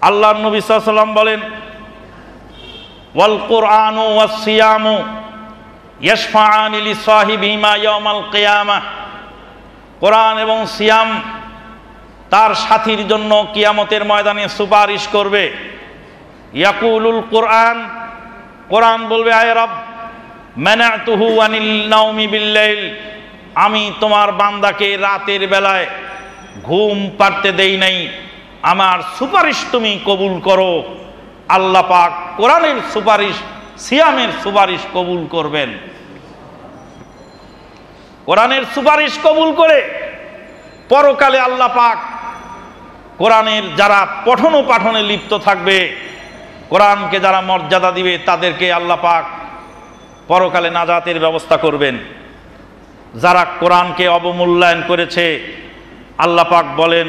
আল্লাহ নবী সাল্লাম বলেন, ওয়াল কোরআন এবং সিয়াম তার সাথীর জন্য কিয়ামতের ময়দানে সুপারিশ করবে। ইয়াকুলুল কোরআন কোরআন বলবে, আয় রব, মানাতুহু আনিল নাওমি বিল্লাইল, আমি তোমার বান্দাকে রাতের বেলায় ঘুম পারতে দেই নাই। আমার সুপারিশ তুমি কবুল করো। আল্লাহ পাক কোরআনের সুপারিশ, সিয়ামের সুপারিশ কবুল করবেন। কোরআনের সুপারিশ কবুল করে পরকালে আল্লাহ পাক কোরআনের যারা পঠন ও পাঠনে লিপ্ত থাকবে, কোরআনকে যারা মর্যাদা দিবে, তাদেরকে আল্লাহ পাক পরকালে নাজাতের ব্যবস্থা করবেন। যারা কোরআনকে অবমূল্যায়ন করেছে, আল্লাহ পাক বলেন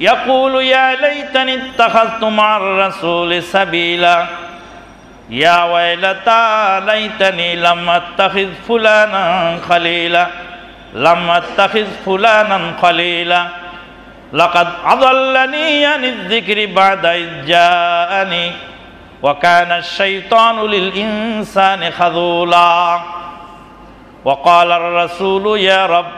يقول يا ليتني اتخذت مع الرسول سبيلا. يا ويلتى ليتني لم أتخذ فلانا خليلا. لم أتخذ فلانا خليلا. لقد أضلني عن الذكر بعد إذ جاءني. وكان الشيطان للإنسان خذولا. وقال الرسول يا رب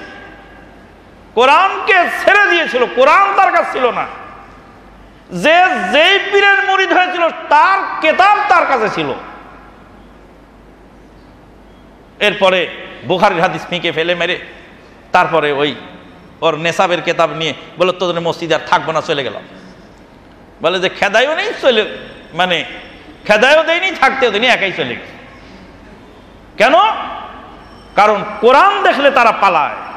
কোরআনকে ছেড়ে দিয়েছিল, কোরআন তার কাছে ছিল না। যে যেই পীরের মরিদ হয়েছিল, তার কেতাব তার কাছে ছিল। এরপরে বুখারির হাদিস ফিঁকে ফেলে মেরে, তারপরে ওই ওর নেশাবের কেতাব নিয়ে বলে, তোদের মসজিদ আর থাকব না, চলে গেলাম। বলে যে খেদায়ও নেই, চলে মানে খেদায়ও দেয়নি, থাকতেও দেয়নি, একাই চলে গেছে। কেন? কারণ কোরআন দেখলে তারা পালায়।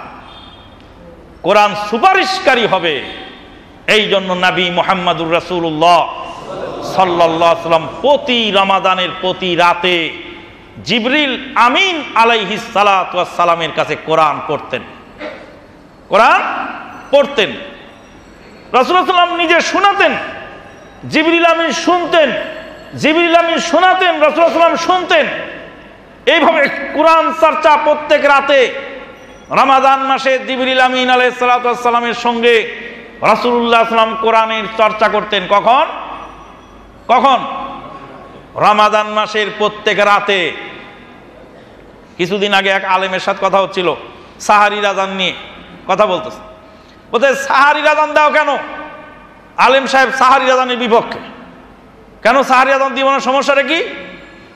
কোরআন সুপারিশকারী হবে। এই জন্য নাবী মোহাম্মদুর রাসুল্লাহ সাল্লাহ সাল্লাম প্রতি রমাদানের প্রতি রাতে জিবরিল আমিন আলাইহি সালামের কাছে কোরআন পড়তেন। কোরআন পড়তেন। সাল্লাম নিজে শোনাতেন। জিবরিল আমিন শুনতেন। জিবরিল আমিন শোনাতেন সাল্লাম শুনতেন। এইভাবে কোরআন চর্চা প্রত্যেক রাতে রামাদান মাসে জিবরিল আমিন আলাইসালামের সঙ্গে রাসুল্লাহ সাল্লাম কোরআনের চর্চা করতেন। কখন? কখন? রামাদান মাসের প্রত্যেক রাতে। কিছুদিন আগে এক আলেমের সাথে কথা হচ্ছিল, সাহারি রাজান নিয়ে। কথা বলতেছে। বলতে সাহারি রাজান দাও কেন? আলেম সাহেব, সাহারি রাজানের বিপক্ষে। কেন সাহারি রাজান দিব না? সমস্যাটা কি?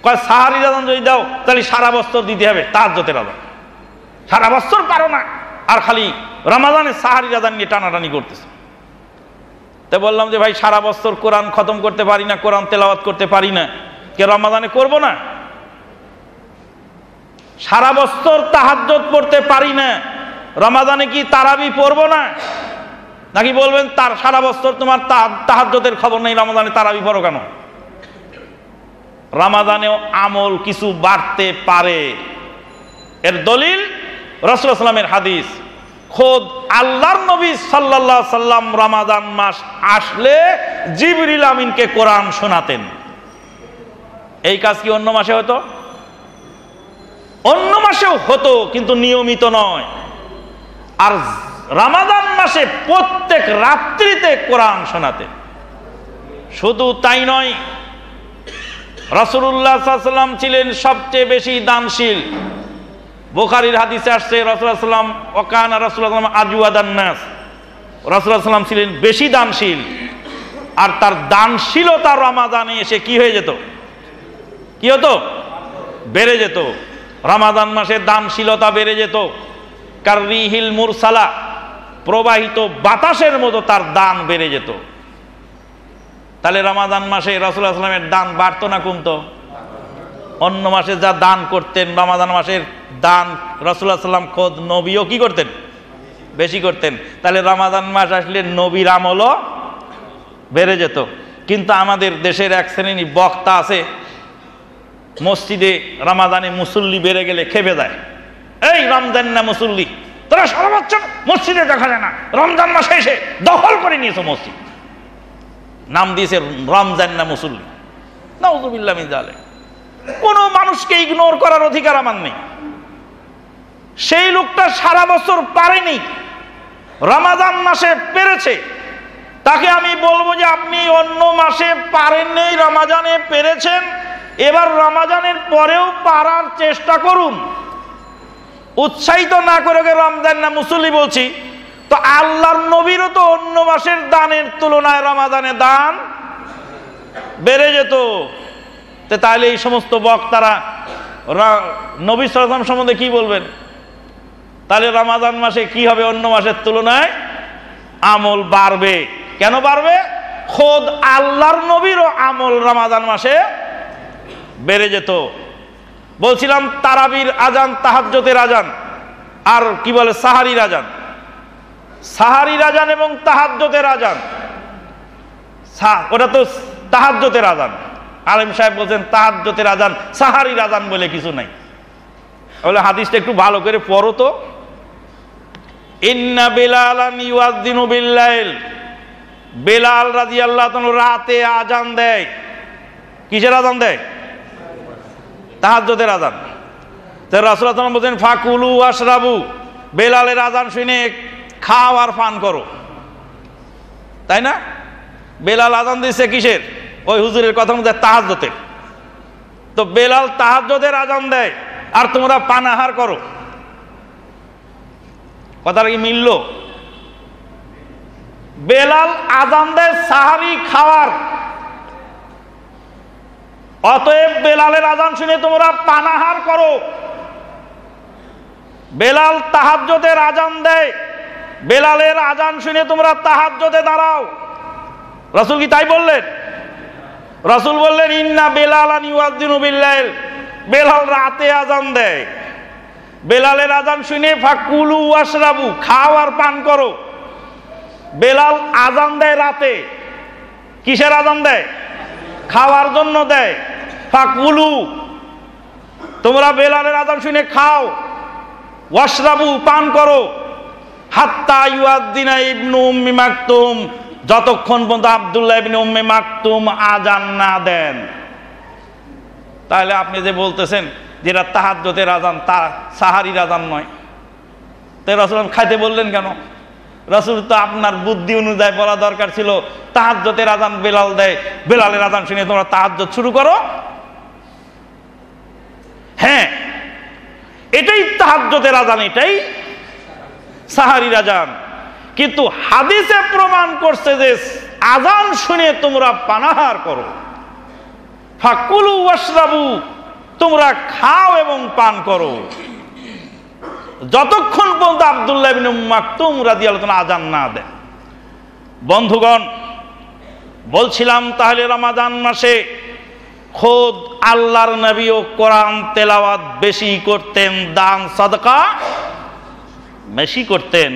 কয়, সাহারি রাজান যদি দাও, তাহলে সারা বছর দিতে হবে, তার যতে রাজা সারা বছর পারো না। আর খালি রমাদানের সাহারি রাজান নিয়ে টানাটানি করতেছে। তো বললাম যে, ভাই, সারা বছর কোরআন খতম করতে পারি না, কোরআন তেলাওয়াত করতে পারি না। কে রমাদানে করব না? সারা বছর তাহাজ্জত পড়তে পারি না। রমাদানে কি তারাবি পড়ব না? নাকি বলবেন, তার সারা বছর তোমার তাহাজ্জতের খবর নেই, রমাদানে তারাবি পড়ো কেন? রামাদানেও আমল কিছু বাড়তে পারে। এর দলিল রসুলামের হাদিস, খোদ আল্লাহর নবী সাল্লাহ সাল্লাম রামাদান মাস আসলে জিবরিল আমিনকে কোরআন শোনাতেন। এই কাজ কি অন্য মাসে হতো? অন্য মাসেও হতো, কিন্তু নিয়মিত নয়। আর রামাদান মাসে প্রত্যেক রাত্রিতে কোরআন শোনাতেন। শুধু তাই নয় রসুল্লাহ ছিলেন সবচেয়ে বেশি দানশীল। বোখারির হাদিসে আসছে রসুল্লাহাম ওকান রসুল্লাহাম আজুয়াদান নাস সাল্লাম ছিলেন বেশি দানশীল। আর তার দানশীলতা রমাদানে এসে কি হয়ে যেত? কি হতো? বেড়ে যেত। রামাদান মাসে দানশীলতা বেড়ে যেত। কার রিহিল মুরসালা, প্রবাহিত বাতাসের মতো তার দান বেড়ে যেত। তাহলে রমাদান মাসে রসুল্লাহ সাল্লামের দান বাড়তো না কমতো? অন্য মাসে যা দান করতেন, রমাদান মাসের দান রসুল্লাহ সাল্লাম খোদ নবীও কি করতেন? বেশি করতেন। তাহলে রমাদান মাস আসলে নবীর আমলও বেড়ে যেত। কিন্তু আমাদের দেশের এক শ্রেণি বক্তা আছে, মসজিদে রামাদানে মুসল্লি বেড়ে গেলে খেপে দেয় এই রমজান না মুসল্লি? তোরা সারা বছর মসজিদে দেখা যায় না। রমজান মাসে এসে দখল করে নিয়েছো মসজিদ। নাম দিয়েছে রমজান না মুসল্লি। নাউজুবিল্লাহ জালে কোনো মানুষকে ইগনোর করার অধিকার আমার নেই। সেই লোকটা সারা বছর পারেনি। রমাজান মাসে পেরেছে। তাকে আমি বলব যে আপনি অন্য মাসে পারেননি রমাজানে পেরেছেন। এবার রমাজানের পরেও পারার চেষ্টা করুন। উৎসাহিত না করে রমজান না মুসল্লি বলছি, তো আল্লাহর নবীরও তো অন্য মাসের দানের তুলনায় রমাদানে দান বেড়ে যেত। তাহলে এই সমস্ত বক্তারা নবী সালাম সম্বন্ধে কি বলবেন? তাহলে রমাদান মাসে কি হবে অন্য মাসের তুলনায়? আমল বাড়বে। কেন বাড়বে? খোদ আল্লাহর নবীরও আমল রমাদান মাসে বেড়ে যেত। বলছিলাম তারাবির আজান তাহাজ্যতের আজান, আর কি বলে সাহারির আজান? সাহারির আজান এবং তাহাজ্যতের আজান। ওটা তো তাহাজ্যতের আজান। আলেম সাহেব বলছেন তাহাজ্যতের আজান, সাহারির আজান বলে কিছু নাই। বলে হাদিসটা একটু ভালো করে পড়ো তো। ইন্না বেলালান ইউয়াজ্জিনু বিল্লাইল। বেলাল রাদিয়াল্লাহু তাআলা রাতে আজান দেয়। কিসের আজান দেয়? তাহাজ্জুদের আজান। তো রাসূলুল্লাহ বলছেন, ফাকুলু আশরাবু বেলালের আজান শুনে খাও আর পান করো। তাই না? বেলাল আজান দিচ্ছে কিসের? ওই হুজুরের কথা মধ্যে তাহাজ্জতের তো বেলাল তাহাজ্জতের আজান দেয়, আর তোমরা পানাহার করো। কথাটা কি মিলল? বেলাল আজান দেয় সাহারি খাওয়ার। অতএব বেলালের আজান শুনে তোমরা পানাহার করো। বেলাল তাহাজ্যদের আজান দেয়, বেলালের আজান শুনে তোমরা তাহাজ্যতে দাঁড়াও। রসুল কি তাই বললেন? রসুল বললেন, ইন্না বেলাল বেলাল রাতে আজান দেয়। বেলালের আজান শুনে ফাকুলু আশরাবু খাও আর পান করো। বেলাল আজান দেয় রাতে। কিসের আজান দেয়? খাওয়ার জন্য দেয়। ফাকুলু, তোমরা বেলালের আজান শুনে খাও, ওয়াশরাবু, পান করো। হাত্তা ইউয়াদ্দিনা ইবনু মাকতুম যতক্ষণ পর্যন্ত আব্দুল্লাহ ইবনে উম্মে মাকতুম আজান না দেন, তাহলে আপনি যে বলতেছেন যেটা তাহাজ্জতের আজান তা সাহারির আজান নয়। তো রসুল খাইতে বললেন কেন? রসুল তো আপনার বুদ্ধি অনুযায়ী বলা দরকার ছিল তাহাজ্জতের আজান বেলাল দেয়, বেলালের আজান শুনে তোমরা তাহাজ্জত শুরু করো। হ্যাঁ এটাই তাহাজ্জতের আজান এটাই সাহারির আজান কিন্তু হাদিসে প্রমাণ করছে যে আজান শুনে তোমরা পানাহার করো। ফাকুলু ওয়াশরাবু, তোমরা খাও এবং পান করো। যতক্ষণ পর্যন্ত আবদুল্লাহ বিন মাকতুম রাদিয়াল্লাহু আজান না দেন। বন্ধুগণ, বলছিলাম তাহলে রমাদান মাসে খোদ আল্লাহর নবী ও কোরআন তেলাওয়াত বেশি করতেন, দান, সদকা বেশি করতেন।